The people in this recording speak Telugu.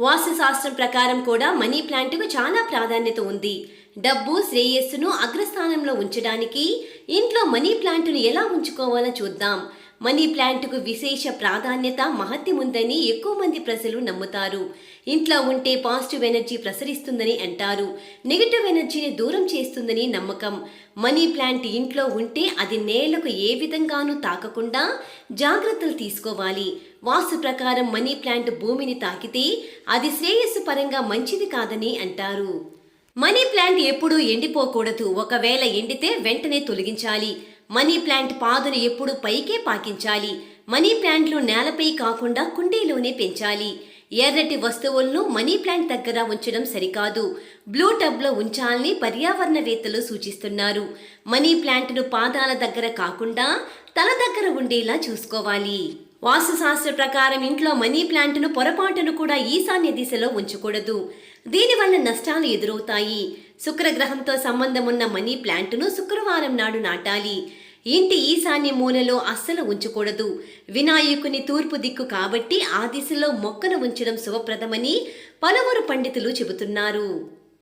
వాస్తుశాస్త్రం ప్రకారం కూడా మనీ ప్లాంట్కు చాలా ప్రాధాన్యత ఉంది. డబ్బు శ్రేయస్సును అగ్రస్థానంలో ఉంచడానికి ఇంట్లో మనీ ప్లాంట్ను ఎలా ఉంచుకోవాలో చూద్దాం. మనీ ప్లాంట్కు విశేష ప్రాధాన్యత మహత్యం ఉందని ఎక్కువ మంది ప్రజలు నమ్ముతారు. ఇంట్లో ఉంటే పాజిటివ్ ఎనర్జీ ప్రసరిస్తుందని అంటారు. నెగిటివ్ ఎనర్జీని దూరం చేస్తుందని నమ్మకం. మనీ ప్లాంట్ ఇంట్లో ఉంటే అది నేలకు ఏ విధంగానూ తాకకుండా జాగ్రత్తలు తీసుకోవాలి. వాస్తు ప్రకారం మనీ ప్లాంట్ భూమిని తాకితే అది శ్రేయస్సు పరంగా మంచిది కాదని అంటారు. మనీ ప్లాంట్ ఎప్పుడూ ఎండిపోకూడదు. ఒకవేళ ఎండితే వెంటనే తొలగించాలి. మనీ ప్లాంట్ పాదును ఎప్పుడూ పైకే పాకించాలి. మనీ ప్లాంట్లు నేలపై కాకుండా కుండీలోనే పెంచాలి. ఎర్రటి వస్తువులను మనీ ప్లాంట్ దగ్గర ఉంచడం సరికాదు. బ్లూ టబ్లో ఉంచాలని పర్యావరణవేత్తలు సూచిస్తున్నారు. మనీ ప్లాంట్ను పాదాల దగ్గర కాకుండా తల దగ్గర ఉండేలా చూసుకోవాలి. వాస్తుశాస్త్ర ప్రకారం ఇంట్లో మనీ ప్లాంట్ను పొరపాటును కూడా ఈశాన్య దిశలో ఉంచకూడదు. దీనివల్ల నష్టాలు ఎదురవుతాయి. శుక్రగ్రహంతో సంబంధం ఉన్న మనీ ప్లాంట్ను శుక్రవారం నాడు నాటాలి. ఇంటి ఈశాన్య మూలలో అస్సలు ఉంచకూడదు. వినాయకుని తూర్పు దిక్కు కాబట్టి ఆ దిశలో మొక్కను ఉంచడం శుభప్రదమని పలువురు పండితులు చెబుతున్నారు.